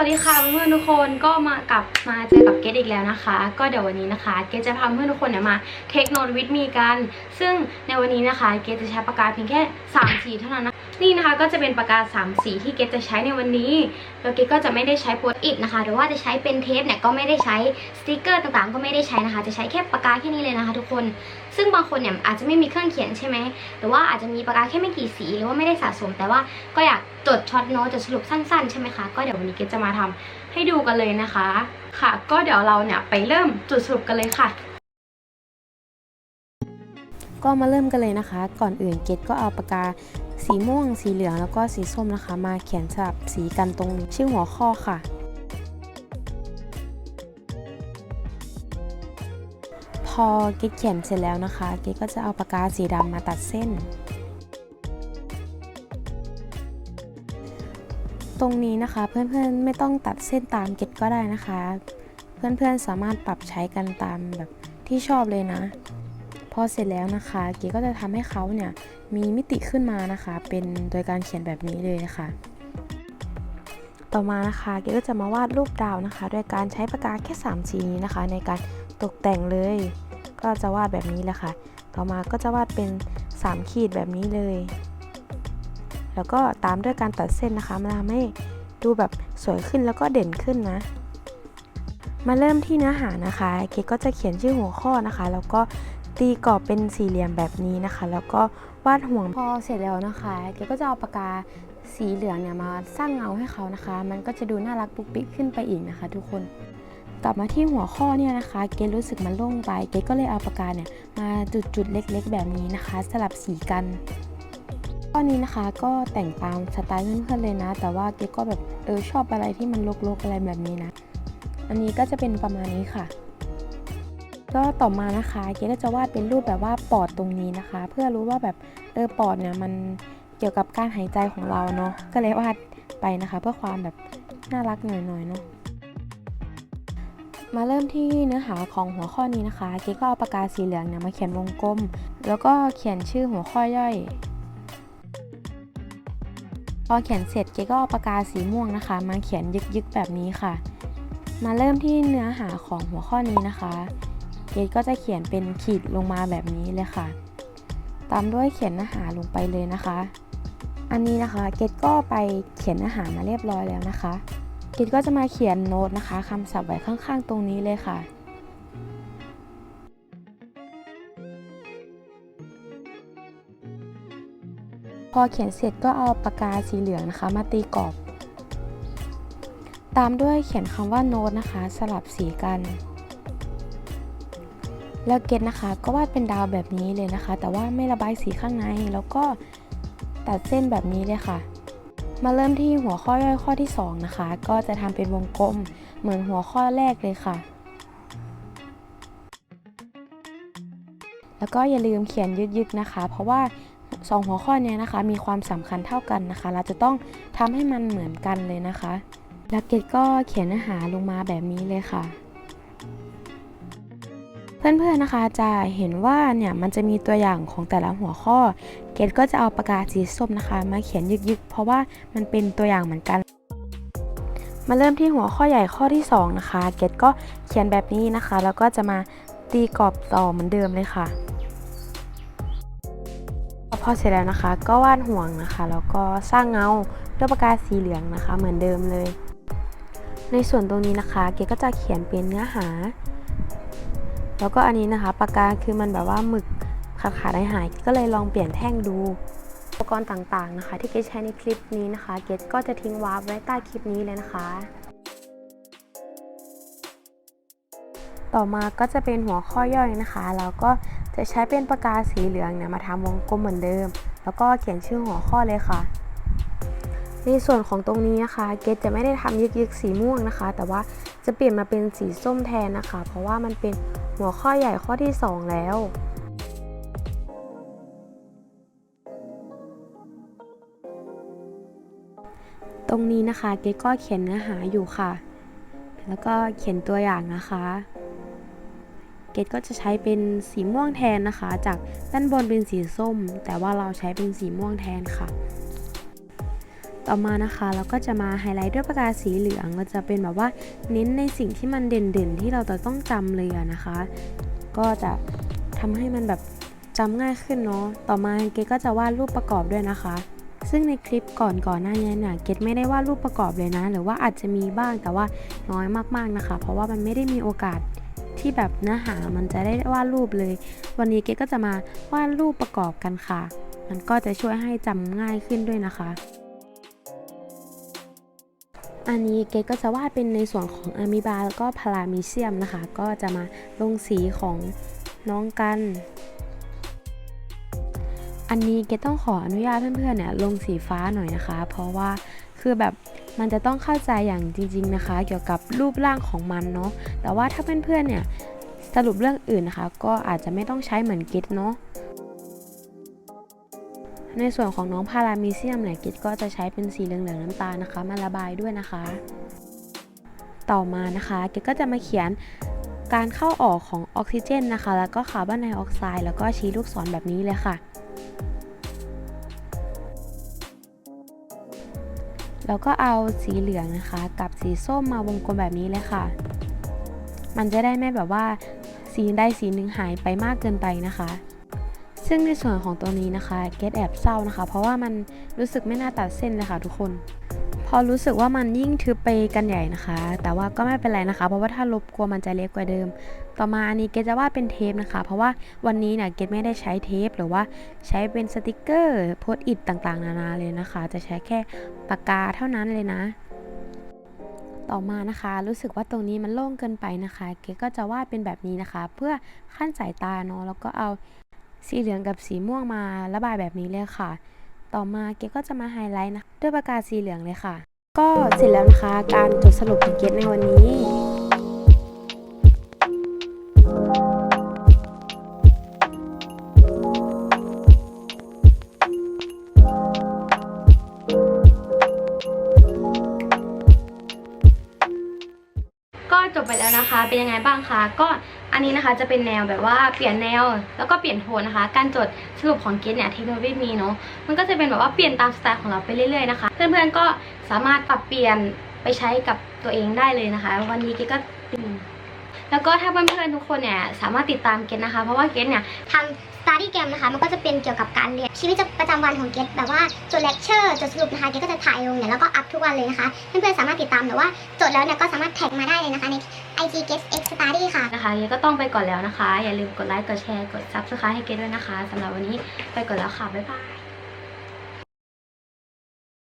วัสดีค่ะเพื่อนๆทุกคนก็มากลับมาเจอกับเกดอีกแล้วนะคะ ก็เดี๋ยววันนี้นะคะเกดจะพาเพื่อนทุกคนเนี่ยมาเทคโนโลยีมีกัน ซึ่งในวันนี้นะคะเกดจะใช้ปากกาเพียงแค่3สีเท่านั้นนะ นี่นะคะก็จะเป็นปากกา3สีที่เกดจะใช้ในวันนี้แล้วเกดก็จะไม่ได้ใช้โพสต์อิทนะคะหรือว่าจะใช้เป็นเทปเนี่ยก็ไม่ได้ใช้สติกเกอร์ต่างๆ ก็ไม่ได้ใช้นะคะ จะใช้แค่ปากกาแค่นี้เลยนะคะ ทุกคน ซึ่งบางคนเนี่ยอาจจะไม่มีเครื่องเขียนใช่ไหมหรือว่าอาจจะมีปากกาแค่ไม่กี่สี หรือว่าไม่ได้สะสม แต่ว่าก็อยากจดช็อตโน้ตจดสรุปสั้นๆใช่ไหมคะก็เดี๋ยววันนี้เกดจะมาทำให้ดูกันเลยนะคะ ค่ะ ก็เดี๋ยวเราเนี่ยไปเริ่มจุดสรุปกันเลยค่ะ ก็มาเริ่มกันเลยนะคะ ก่อนอื่นเกดก็เอาปากกาสีม่วง สีเหลืองแล้วก็สีส้มนะคะ มาเขียนสลับสีกันตรงชื่อหัวข้อค่ะ พอเกดเขียนเสร็จแล้วนะคะ เกดก็จะเอาปากกาสีดำมาตัดเส้น ตรงนี้นะคะเพื่อนๆไม่ต้องตัดเส้นตามเกดก็ได้นะคะ เพื่อนๆสามารถปรับใช้กันตามแบบที่ชอบเลยนะ อเสร็จแล้วนะคะเก๋ก็จะทำให้เขาเนี่ยมีมิติขึ้นมานะคะ เป็นโดยการเขียนแบบนี้เลยนะคะต่อมานะคะเก๋ก็จะมาวาดรูปดาวนะคะ โดยการใช้ปากกาแค่3สีนี้นะคะ ในการตกแต่งเลย ก็จะวาดแบบนี้แหละค่ะ ต่อมาก็จะวาดเป็น 3 ขีดแบบนี้เลย แล้วก็ตามด้วยการตัดเส้นนะคะมันทำให้ดูแบบสวยขึ้นแล้วก็เด่นขึ้นนะมาเริ่มที่เนื้อหานะคะ เก๋ก็จะเขียนชื่อหัวข้อนะคะ แล้วก็ ตีกรอบเป็นสี่เหลี่ยมแบบนี้นะคะ แล้วก็วาดห่วงพอเสร็จแล้วนะคะเกก็จะเอาปากกาสีเหลืองเนี่ยมาสร้างเงาให้เขานะคะ มันก็จะดูน่ารักปุ๊กปิ๊กขึ้นไปอีกนะคะ ทุกคนกลับมาที่หัวข้อเนี่ยนะคะ เกรู้สึกมันโล่งไป เกก็เลยเอาปากกาเนี่ยมาจุดจุดๆเล็ก ๆ แบบนี้นะคะ สลับสีกันข้อนี้นะคะก็แต่งตามสไตล์เพื่อนๆเลยนะ แต่ว่าเกก็แบบเออชอบอะไรที่มันลกๆอะไรแบบนี้นะ อันนี้ก็จะเป็นประมาณนี้ค่ะ ก็ต่อมานะคะเกก็จะวาดเป็นรูปแบบว่าปอดตรงนี้นะคะ เพื่อรู้ว่าแบบเออปอดเนี่ยมันเกี่ยวกับการหายใจของเราเนาะก็เลยวาดไปนะคะ เพื่อความแบบน่ารักหน่อยๆเนาะมาเริ่มที่เนื้อหาของหัวข้อนี้นะคะเกก็เอาปากกาสีเหลืองเนี่ยมาเขียนวงกลม แล้วก็เขียนชื่อหัวข้อย่อยพอเขียนเสร็จเกก็เอาปากกาสีม่วงนะคะ มาเขียนยึกๆแบบนี้ค่ะ มาเริ่มที่เนื้อหาของหัวข้อนี้นะคะ เกดก็จะเขียนเป็นขีดลงมาแบบนี้เลยค่ะ ตามด้วยเขียนเนื้อหาลงไปเลยนะคะ อันนี้นะคะเกดก็ไปเขียนเนื้อหามาเรียบร้อยแล้วนะคะเกดก็จะมาเขียนโน้ตนะคะคำศัพท์ไว้ข้างๆ ตรงนี้เลยค่ะพอเขียนเสร็จก็เอาปากกาสีเหลืองนะคะ มาตีกรอบ ตามด้วยเขียนคำว่าโน้ตนะคะ สลับสีกัน แล้วเกตนะคะก็วาดเป็นดาวแบบนี้เลยนะคะ แต่ว่าไม่ระบายสีข้างในแล้วก็ตัดเส้นแบบนี้เลยค่ะ มาเริ่มที่หัวข้อย่อยข้อที่ 2 นะคะ ก็จะทำเป็นวงกลมเหมือนหัวข้อแรกเลยค่ะ แล้วก็อย่าลืมเขียนยึดๆนะคะ เพราะว่า 2 หัวข้อเนี้นะคะ มีความสำคัญเท่ากันนะคะ เราจะต้องทำให้มันเหมือนกันเลยนะคะ แล้วเกตก็เขียนเนื้อหาลงมาแบบนี้เลยค่ะ เพื่อนๆนะคะจะเห็นว่าเนี่ยมันจะมีตัวอย่างของแต่ละหัวข้อ เกดก็จะเอาปากกาสีส้มนะคะ มาเขียนยึกๆ เพราะว่ามันเป็นตัวอย่างเหมือนกัน มาเริ่มที่หัวข้อใหญ่ข้อที่ 2 นะคะ เกดก็เขียนแบบนี้นะคะ แล้วก็จะมาตีกรอบต่อเหมือนเดิมเลยค่ะพอเสร็จแล้วนะคะ ก็วาดห่วงนะคะ แล้วก็สร้างเงาด้วยปากกาสีเหลืองนะคะ เหมือนเดิมเลย ในส่วนตรงนี้นะคะ เกดก็จะเขียนเป็นเนื้อหา แล้วก็อันนี้นะคะปากกาคือมันแบบว่าหมึกขาดขาดหายก็เลยลองเปลี่ยนแท่งดู อุปกรณ์ต่างๆนะคะ ที่เกดใช้ในคลิปนี้นะคะ เกดก็จะทิ้งวาร์ปไว้ใต้คลิปนี้เลยนะคะ ต่อมาก็จะเป็นหัวข้อย่อยนะคะ แล้วก็จะใช้เป็นปากกาสีเหลืองเนี่ยมาทำวงกลมเหมือนเดิม แล้วก็เขียนชื่อหัวข้อเลยค่ะในส่วนของตรงนี้นะคะ เกดจะไม่ได้ทำยึกๆสีม่วงนะคะ แต่ว่าจะเปลี่ยนมาเป็นสีส้มแทนนะคะ เพราะว่ามันเป็น หัวข้อใหญ่ข้อที่ 2 แล้วตรงนี้นะคะเกก็เขียนเนื้อหาอยู่ค่ะ แล้วก็เขียนตัวอย่างนะคะ เกดก็จะใช้เป็นสีม่วงแทนนะคะ จากด้านบนเป็นสีส้ม แต่ว่าเราใช้เป็นสีม่วงแทนค่ะ ต่อมานะคะ เราก็จะมาไฮไลท์ด้วยปากกาสีเหลืองเราจะเป็นแบบว่าเน้นในสิ่งที่มันเด่นๆ ที่เราจะต้องจำเลยนะคะ ก็จะทำให้มันแบบจำง่ายขึ้นเนาะต่อมาเกก็จะวาดรูปประกอบด้วยนะคะซึ่งในคลิปก่อนก่อนๆหน้านี้เนี่ยเกดไม่ได้วาดรูปประกอบเลยนะ หรือว่าอาจจะมีบ้างแต่ว่าน้อยมากๆนะคะ เพราะว่ามันไม่ได้มีโอกาสที่แบบเนื้อหามันจะได้วาดรูปเลย วันนี้เกดก็จะมาวาดรูปประกอบกันค่ะ มันก็จะช่วยให้จำง่ายขึ้นด้วยนะคะ อันนี้เกดก็จะวาดเป็นในส่วนของอะมีบาแล้วก็พารามิเซียมนะคะ ก็จะมาลงสีของน้องกัน อันนี้เกดต้องขออนุญาตเพื่อนๆเนี่ยลงสีฟ้าหน่อยนะคะ เพราะว่าคือแบบมันจะต้องเข้าใจอย่างจริง ๆนะคะ เกี่ยวกับรูปร่างของมันเนาะแต่ว่าถ้าเพื่อนๆเนี่ยสรุปเรื่องอื่นนะคะ ก็อาจจะไม่ต้องใช้เหมือนเกดเนาะ ในส่วนของน้องพารามิเซียมเนี่ยกิดก็จะใช้เป็นสีเหลืองๆน้ำตาลนะคะ มาระบายด้วยนะคะ ต่อมานะคะกิดก็จะมาเขียนการเข้าออกของออกซิเจนนะคะ แล้วก็คาร์บอนไดออกไซด์แล้วก็ชี้ลูกศรแบบนี้เลยค่ะ แล้วก็เอาสีเหลืองนะคะ กับสีส้มมาวงกลมแบบนี้เลยค่ะ มันจะได้ไม่แบบว่าสีใดสีหนึ่งหายไปมากเกินไปนะคะ ซึ่งในส่วนของตัวนี้นะคะเกดแอบเศร้านะคะ เพราะว่ามันรู้สึกไม่น่าตัดเส้นเลยค่ะทุกคน พอรู้สึกว่ามันยิ่งทึบไปกันใหญ่นะคะ แต่ว่าก็ไม่เป็นไรนะคะ เพราะว่าถ้าลบกลัวมันจะเล็กกว่าเดิม ต่อมาอันนี้เกดจะวาดเป็นเทปนะคะ เพราะว่าวันนี้เนี่ยเกดไม่ได้ใช้เทป หรือว่าใช้เป็นสติกเกอร์โพสต์อิทต่างๆ นานาเลยนะคะ จะใช้แค่ปากกาเท่านั้นเลยนะต่อมานะคะ รู้สึกว่าตรงนี้มันโล่งเกินไปนะคะ เกก็จะวาดเป็นแบบนี้นะคะ เพื่อขั้นสายตาเนาะแล้วก็เอา สีเหลืองกับสีม่วงมาระบายแบบนี้เลยค่ะ ต่อมาเกดก็จะมาไฮไลท์นะ ด้วยปากกาสีเหลืองเลยค่ะ ก็เสร็จแล้วนะคะ การจดสรุปของเกดในวันนี้ก็จบไปแล้วนะคะ เป็นยังไงบ้างคะ ก็ อันนี้นะคะจะเป็นแนวแบบว่าเปลี่ยนแนวแล้วก็เปลี่ยนโทนนะคะ การจดสรุปของเกตเนี่ยเทคโนโลยีมีเนาะมันก็จะเป็นแบบว่าเปลี่ยนตามสไตล์ของเราไปเรื่อยๆนะคะ เพื่อนๆก็สามารถปรับเปลี่ยนไปใช้กับตัวเองได้เลยนะคะ วันนี้เกตก็แล้วก็ถ้าเพื่อนๆทุกคนเนี่ยสามารถติดตามเกตนะคะ เพราะว่าเกตเนี่ยทำ study game นะคะมันก็จะเป็นเกี่ยวกับการเรียนชีวิตประจำวันของเกดแบบว่าจดเลคเชอร์จดสรุปนะคะเกดก็จะถ่ายลงเนี่ยแล้วก็อัพทุกวันเลยนะคะเพื่อนๆสามารถติดตามแต่ว่าจดแล้วเนี่ยก็สามารถแท็กมาได้เลยนะคะใน IG Get X Study ค่ะ นะคะยังก็ต้องไปก่อนแล้วนะคะ อย่าลืมกดไลค์ กดแชร์ กด subscribe ให้เกดด้วยนะคะสำหรับวันนี้ไปก่อนแล้วค่ะ บ๊ายบาย